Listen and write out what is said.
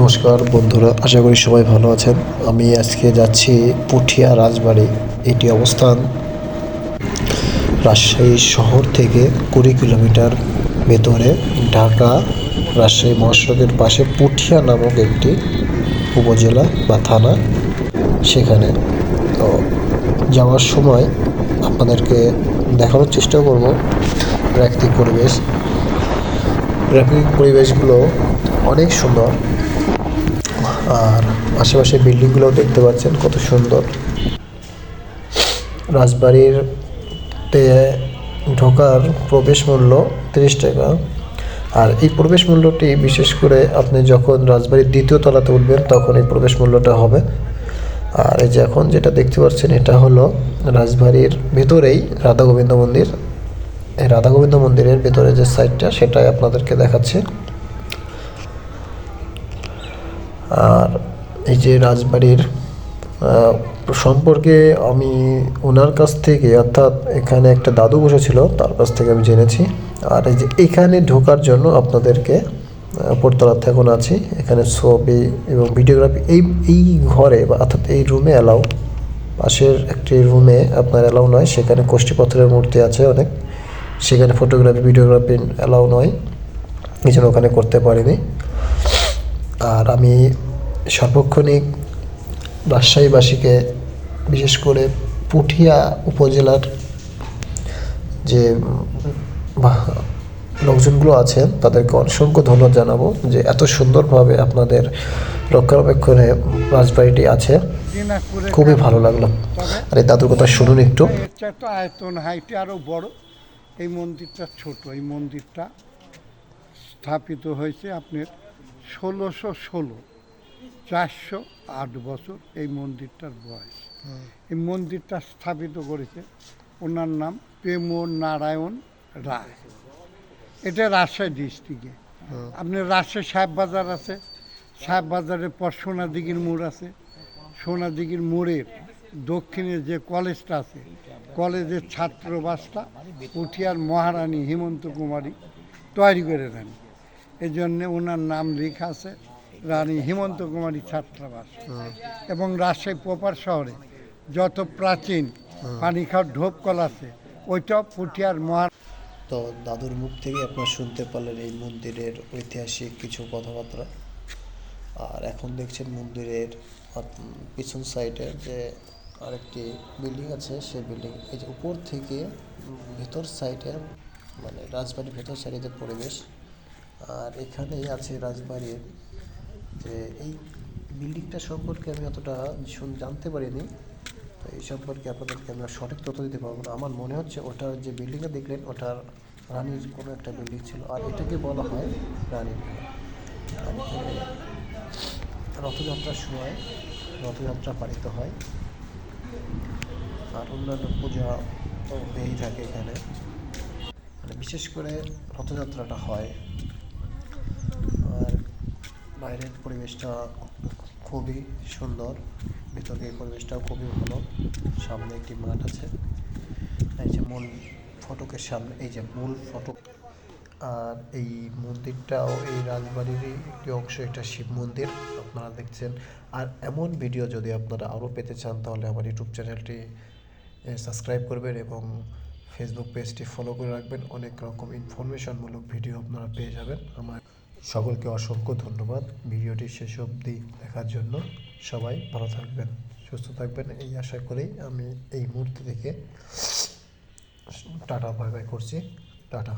নমস্কার, বন্ধুরা, আশা করি সবাই ভালো আছেন। আমি আজকে যাচ্ছি পুঠিয়া রাজবাড়ি, এটি অবস্থান রাজশাহী শহর থেকে কুড়ি কিলোমিটার ভেতরে ঢাকা, রাজশাহী মহাসড়কের পাশে পুঠিয়া নামক একটি উপজেলা বা থানা সেখানে। তো যাওয়ার সময় আপনাদেরকে দেখানোর চেষ্টা করব প্রাকৃতিক পরিবেশ। প্রাকৃতিক পরিবেশগুলো অনেক সুন্দর। আর আশেপাশে বিল্ডিংগুলোও দেখতে পাচ্ছেন কত সুন্দর। রাজবাড়ির তে ঢোকার প্রবেশ মূল্য তিরিশ টাকা। আর এই প্রবেশ মূল্যটি বিশেষ করে আপনি যখন রাজবাড়ির দ্বিতীয় তলাতে উঠবেন তখন এই প্রবেশ মূল্যটা হবে। আর এই যে এখন যেটা দেখতে পাচ্ছেন এটা হলো রাজবাড়ির ভেতরেই রাধা গোবিন্দ মন্দির। এই রাধা গোবিন্দ মন্দিরের ভেতরে যে সাইডটা সেটাই আপনাদেরকে দেখাচ্ছি। আর এই যে রাজবাড়ির সম্পর্কে আমি ওনার কাছ থেকে, অর্থাৎ এখানে একটা দাদু বসেছিল, তার কাছ থেকে আমি জেনেছি। আর এই যে এখানে ঢোকার জন্য আপনাদেরকে উপরতলাতে এখন আছি। এখানে ছবি এবং ভিডিওগ্রাফি, এই এই ঘরে বা অর্থাৎ এই রুমে অ্যালাউ পাশের একটি রুমে আপনার অ্যালাউ নয়, সেখানে কোষ্ঠীপত্রের মূর্তি আছে অনেক। সেখানে ফটোগ্রাফি ভিডিওগ্রাফি অ্যালাউ নয়। এই জন্য ওখানে করতে পারিনি। আর আমি সার্বক্ষণিক রাজশাহীবাসীকে বিশেষ করে পুঠিয়া উপজেলার যে লোকজনগুলো আছেন তাদেরকে অসংখ্য ধন্যবাদ জানাব যে এত সুন্দরভাবে আপনাদের রক্ষণাবেক্ষণে রাজবাড়িটি আছে। খুবই ভালো লাগল। আর এই দাদুর কথা শুনুন একটু। আয়তন আরও বড়। এই মন্দিরটা ছোট, এই মন্দিরটা স্থাপিত হয়েছে আপনার ষোলোশো ষোলো চারশো আট বছর এই মন্দিরটার বয়স। এই মন্দিরটা স্থাপিত করেছে ওনার নাম প্রেম নারায়ণ রায়। এটা রাজশাহী ডিস্ট্রিক্টে। আপনি রাজশাহী সাহেব বাজার আছে সাহেব বাজারের পর সোনাদিঘির মোড় আছে। সোনাদিঘির মোড়ের দক্ষিণে যে কলেজটা আছে কলেজের ছাত্রবাসটা উঠিয়ার মহারানী হেমন্ত কুমারী তৈরি করে দেন। এই জন্যে ওনার নাম লেখা আছে রানী হেমন্ত কুমারী ছাত্রাবাস। এবং রাজশাহী পোপার শহরে যত প্রাচীন পানিখাওয়ার ঢোপকল আছে ওইটাও পুঠিয়ার মহা তো দাদুর মুখ থেকে আপনার শুনতে পারলেন এই মন্দিরের ঐতিহাসিক কিছু কথাবার্তা। আর এখন দেখছেন মন্দিরের পিছন সাইডে যে আরেকটি বিল্ডিং আছে সেই বিল্ডিং এই যে উপর থেকে ভেতর সাইডে মানে রাজবাড়ির ভেতর সাইডে যে পরিবেশ আর এখানেই আছে রাজবাড়ির যে এই বিল্ডিংটা সম্পর্কে আমি অতটা শুন- জানতে পারিনি। তো এই সম্পর্কে আপনাদেরকে আমরা সঠিক তথ্য দিতে পারব না। আমার মনে হচ্ছে ওটার যে বিল্ডিংটা দেখলেন, ওটার রানীর কোনো একটা বিল্ডিং ছিল। আর এটাকে বলা হয় রানীর রথযাত্রার সময় রথযাত্রা পালিত হয়। আর অন্যান্য পূজা তো হয়েই থাকে এখানে। মানে বিশেষ করে রথযাত্রাটা হয়। বাইরের পরিবেশটা খুবই সুন্দর। ভিতরের পরিবেশটাও খুবই ভালো। সামনে একটি মাঠ আছে। এই যে মূল ফটকের সামনে, এই যে মূল ফটক। আর এই মন্দিরটাও, এই রাজবাড়িরই একটি অংশ, এটা শিব মন্দির। আপনারা দেখছেন। আর এমন ভিডিও যদি আপনারা আরও পেতে চান, তাহলে আমার ইউটিউব চ্যানেলটি সাবস্ক্রাইব করবেন এবং ফেসবুক পেজটি ফলো করে রাখবেন। অনেক রকম ইনফরমেশনমূলক ভিডিও আপনারা পেয়ে যাবেন আমার সকলকে অসংখ্য ধন্যবাদ। ভিডিওটি শেষ অবধি দেখার জন্য সবাই ভালো থাকবেন, সুস্থ থাকবেন। এই আশা করেই আমি এই মুহূর্তে থেকে টাটা বাই বাই করছি। টাটা।